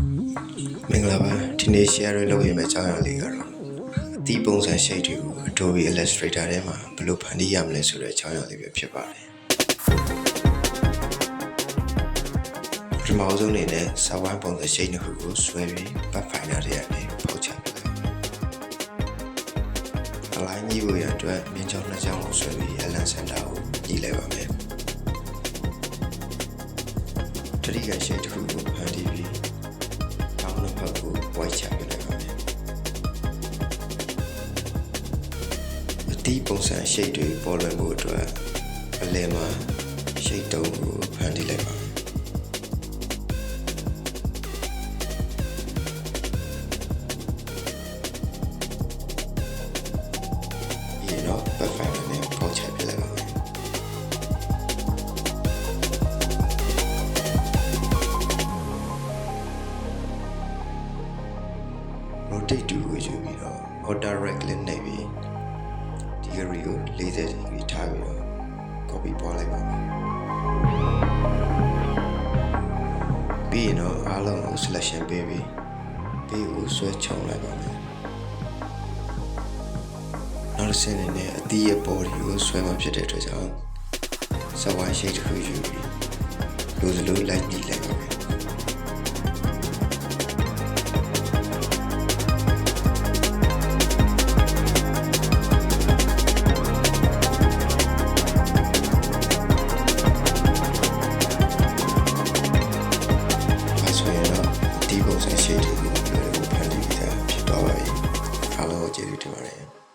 မင်္ဂလာပါဒီနေ့ share လုပ်ရမယ့်အကြောင်းအရာလေးကတော့အသီးပုံစံ shape တွေကို Adobe Illustrator ထဲမှာဘယ်လိုဖန်တီးရမလဲဆိုတဲ့အကြောင်းအရာလေးပဲဖြစ်ပါတယ်ပထမဆုံးအနေနဲ့စာဝိုင်းပုံစံ shape တစ်ခုကိုဆွဲပြီး back finder တွေကနေဖောက်ချပြလိုက် align ကြီးဖို့ရအတွက်မြင်းချောင်းနှစ်ချောင်းကိုဆွဲပြီး align center ကိုညှိလိုက်ပါမယ်တတိယ shape တစ်ခုကိုဖန်တီးပြီးတောင်းတစ် ဖက်ကို white ချပြလိုက်ပါမယ်အတီးပုံစံ shape တွေပေါ်လွင်ဖို့အတွက်အလယ်မှာ shape တုံးကိုဖန်တီးလိုက်ပါမယ်ဒီတော့ perfect rotate to ကိုယူပြီးတော့ auto right click နှိပ်ပြီးဒီ degree ကို40 degree ထားပြီးတော့ copy ပေါ်လိုက်ပါမယ်ပြီးရင်တော့အားလုံးကို selection ပေးပြီးပြီးကိုဆွဲချုံလိုက်ပါမယ်နောက်တစ်ဆင့်အနေနဲ့အသီးရဲ့ body ကိုဆွဲမှဖြစ်တဲ့အတွက်ကြောင့်စဝိုင်း shape တစ်ခုယူပြီးလိုစလိုလိုက်ညှိလိုက်ပါမယ် အခြေအနေကိုဖန်တီးပြီးသားဖြစ်သွားပါပြီ။အားလုံးကိုကျေးဇူးတင်ပါတယ်။